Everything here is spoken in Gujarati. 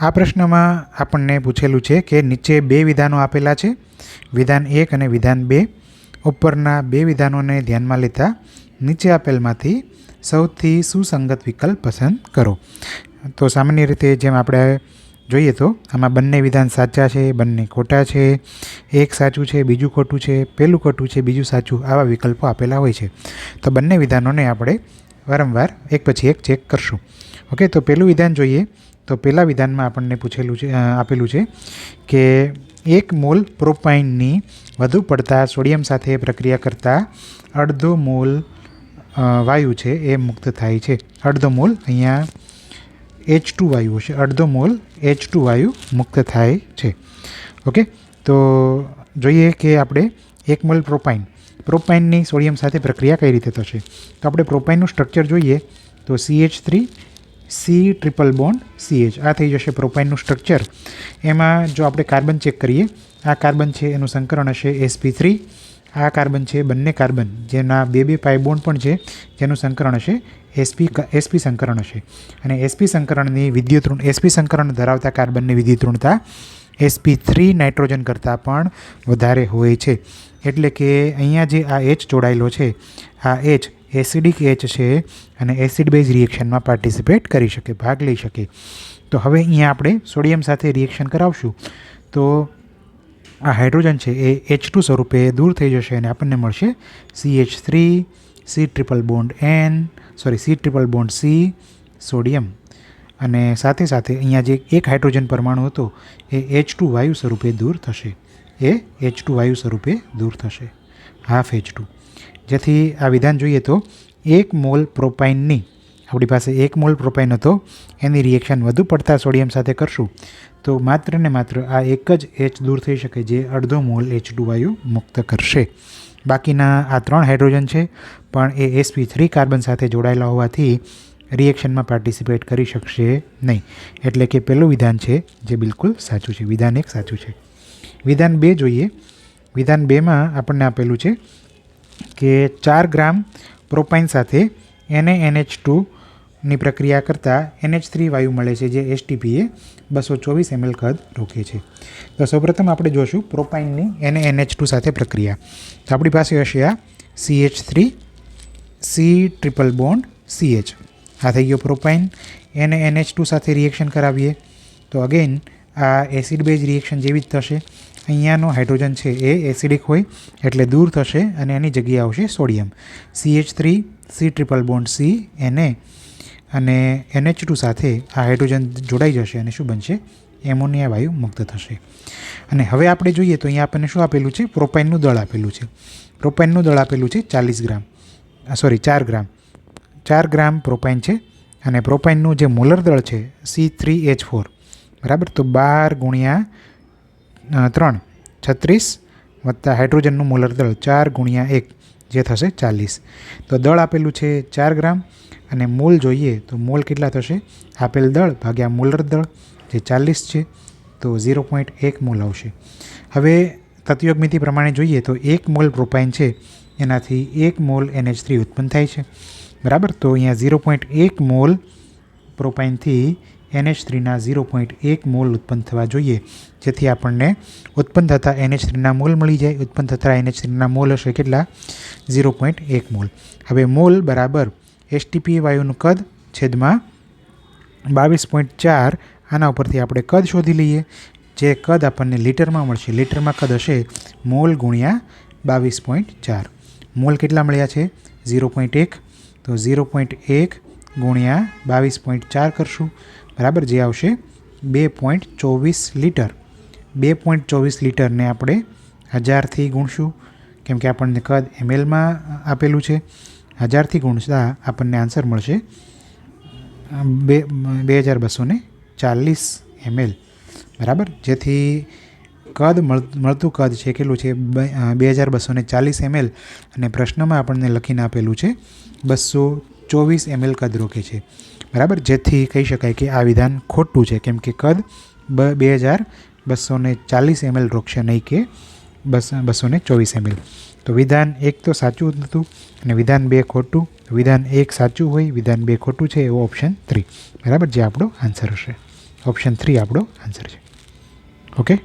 આ પ્રશ્નમાં આપણને પૂછેલું છે કે નીચે બે વિધાનો આપેલા છે. વિધાન એક અને વિધાન બે. ઉપરના બે વિધાનોને ધ્યાનમાં લેતા નીચે આપેલમાંથી સૌથી સુસંગત વિકલ્પ પસંદ કરો. તો સામાન્ય રીતે જેમ આપણે જોઈએ તો આમાં બંને વિધાન સાચા છે, બંને ખોટા છે. એક સાચું છે, બીજું ખોટું છે પહેલું ખોટું છે, બીજું સાચું આવા વિકલ્પો આપેલા હોય છે. તો બંને વિધાનોને આપણે વારંવાર એક પછી એક ચેક કરશું. ઓકે તો પહેલું વિધાન જોઈએ. તો પહેલાં વિધાનમાં આપણને પૂછેલું છે આપેલું છે કે એક મોલ પ્રોપાઇનની વધુ પડતા સોડિયમ સાથે પ્રક્રિયા કરતાં અડધો મોલ વાયુ છે એ મુક્ત થાય છે. અડધો મોલ અહીંયા એચ ટુ વાયુ હશે. અડધો મોલ એચ ટુ વાયુ મુક્ત થાય છે. ઓકે તો જોઈએ કે આપણે એક મોલ પ્રોપાઇન પ્રોપાઇનની સોડિયમ સાથે પ્રક્રિયા કઈ રીતે થશે? તો આપણે પ્રોપાઇનનું સ્ટ્રક્ચર જોઈએ. તો C H three C triple bond CH આ થઈ જશે પ્રોપાઇનનું સ્ટ્રક્ચર. એમાં જો આપણે કાર્બન ચેક કરીએ, આ કાર્બન છે, એનું સંકરણ હશે એસપી થ્રી આ કાર્બન છે, બંને કાર્બન. જેના બે બે પાઈ બોન્ડ પણ છે, જેનું સંકરણ હશે એસપી એસપી સંકરણ હશે. અને એસપી સંકરણની વિદ્યુત ઋણ એસપી સંકરણ ધરાવતા કાર્બનની વિદ્યુત ઋણતા એસપી થ્રી નાઇટ્રોજન કરતાં પણ વધારે હોય છે. એટલે કે અહીંયા જે આ એચ જોડાયેલો છે, આ એચ એસિડિક એચ છે અને એસિડ બેઝ રિએક્શનમાં પાર્ટિસિપેટ કરી શકે, ભાગ લઈ શકે. તો હવે અહીંયા આપણે સોડિયમ સાથે રિએક્શન કરાવશું. તો આ હાઇડ્રોજન છે એ એચ ટુ સ્વરૂપે દૂર થઈ જશે અને આપણને મળશે C H three C triple bond N sorry C triple bond C sodium. અને સાથે સાથે અહીંયા જે એક હાઇડ્રોજન પરમાણુ હતો, એ એચ ટુ વાયુ સ્વરૂપે દૂર થશે. એ એચ ટુ વાયુ સ્વરૂપે દૂર થશે. હાફ એચ ટુ જેથી આ વિધાન જોઈએ તો એક મોલ પ્રોપાઇનની, આપણી પાસે એક મોલ પ્રોપાઇન હતો, એની રિએક્શન વધુ પડતા સોડિયમ સાથે કરશું. તો માત્ર ને માત્ર આ એક જ એચ દૂર થઈ શકે જે અડધો મોલ એચ ટુ વાયુ મુક્ત કરશે. બાકીના આ ત્રણ હાઇડ્રોજન છે, પણ એ એસપી થ્રી કાર્બન સાથે જોડાયેલા હોવાથી રિએક્શનમાં પાર્ટિસિપેટ કરી શકશે નહીં. એટલે કે પહેલું વિધાન છે જે બિલકુલ સાચું છે. વિધાન એક સાચું છે. વિધાન બે જોઈએ. વિધાન બેમાં આપણને આપેલું છે કે ચાર ગ્રામ પ્રોપાઇન સાથે એને એનએચ ટુની પ્રક્રિયા કરતાં એનએચ થ્રી વાયુ મળે છે, જે એસટીપીએ બસો ચોવીસ એમએલ કદ રોકે છે. તો સૌપ્રથમ આપણે જોશું પ્રોપાઇનની એને એનએચ ટુ સાથે પ્રક્રિયા. તો આપણી પાસે હશે આ C H three, C triple bond CH આ થઈ ગયો પ્રોપાઇન. એને એનએચ ટુ સાથે રિએક્શન કરાવીએ. તો અગેન આ એસિડ બેઝ રિએક્શન જેવી જ થશે. અહીંયાનો હાઇડ્રોજન છે એ એસિડિક હોય, એટલે દૂર થશે અને એની જગ્યાએ આવશે sodium C H three C triple bond C એને અને એનએચ ટુ સાથે આ હાઇડ્રોજન જોડાઈ જશે અને શું બનશે? એમોનિયા વાયુ મુક્ત થશે. અને હવે આપણે જોઈએ તો અહીંયા આપણને શું આપેલું છે? પ્રોપાઇનનું દળ આપેલું છે. પ્રોપાઇનનું દળ આપેલું છે ચાલીસ ગ્રામ. સોરી ચાર ગ્રામ. ચાર ગ્રામ પ્રોપાઇન છે અને પ્રોપાઇનનું જે મોલર દળ છે સી થ્રી એચ ફોર બરાબર? તો બાર ગુણ્યા ત્રણ. છત્રીસ વત્તા હાઇડ્રોજનનું મોલર દળ, ચાર ગુણ્યા એક, જે થશે ચાલીસ. તો દળ આપેલું છે ચાર ગ્રામ અને મોલ જોઈએ તો મોલ કેટલા થશે? આપેલ દળ ભાગ્યા મોલર દળ, જે ચાલીસ છે, તો ઝીરો પોઈન્ટ એક મોલ આવશે. હવે તત્યોગમિતિ પ્રમાણે જોઈએ તો એક મોલ પ્રોપાઇન છે, એનાથી એક મોલ એનએચ થ્રી ઉત્પન્ન થાય છે. બરાબર? તો અહીંયા ઝીરો પોઈન્ટ એક મોલ પ્રોપાઇનથી એનએચ થ્રીના ઝીરો પોઈન્ટ એક મોલ ઉત્પન્ન થવા જોઈએ. જેથી આપણને ઉત્પન્ન થતા એનએચ થ્રીના મોલ મળી જાય. ઉત્પન્ન થતા એનએચ થ્રીના મોલ હશે કેટલા? ઝીરો પોઈન્ટ એક મોલ. હવે મોલ બરાબર એસટીપી વાયુનું કદ છેદમાં બાવીસ પોઈન્ટ ચાર. આના ઉપરથી આપણે કદ શોધી લઈએ. જે કદ આપણને લીટરમાં મળશે. લીટરમાં કદ હશે મોલ ગુણ્યા બાવીસ પોઈન્ટ ચાર. મોલ કેટલા મળ્યા છે? ઝીરો પોઈન્ટ એક. તો ઝીરો પોઈન્ટ એક ગુણ્યા બાવીસ પોઈન્ટ ચાર કરશું. બરાબર? જે આવશે બે પોઈન્ટ ચોવીસ લીટર. બે પોઈન્ટ ચોવીસ લીટરને આપણે હજારથી ગુણશું. કેમ કે આપણને કદ એમએલમાં આપેલું છે. હજારથી ગુણતા આપણને આન્સર મળશે બે બે હજાર બસો ચાલીસ એમએલ. બરાબર? જેથી કદ મળતું કદ છે કેટલું છે? બે હજાર બસો ચાલીસ એમએલ. અને પ્રશ્નમાં આપણને લખીને આપેલું છે, બસો ચોવીસ એમએલ કદ રોકે છે. બરાબર? જેથી કહી શકાય કે આ વિધાન ખોટું છે. કેમ કે કદ બ બે હજાર બસો ને ચાલીસ એમએલ રોકશે નહીં કે બસ બસો ચોવીસ એમએલ. તો વિધાન એક તો સાચું જ નહોતું અને વિધાન બે ખોટું. વિધાન એક સાચું હોય, વિધાન બે ખોટું છે, એવો ઓપ્શન થ્રી બરાબર? જે આપણો આન્સર હશે. ઓપ્શન થ્રી આપણો આન્સર છે. ઓકે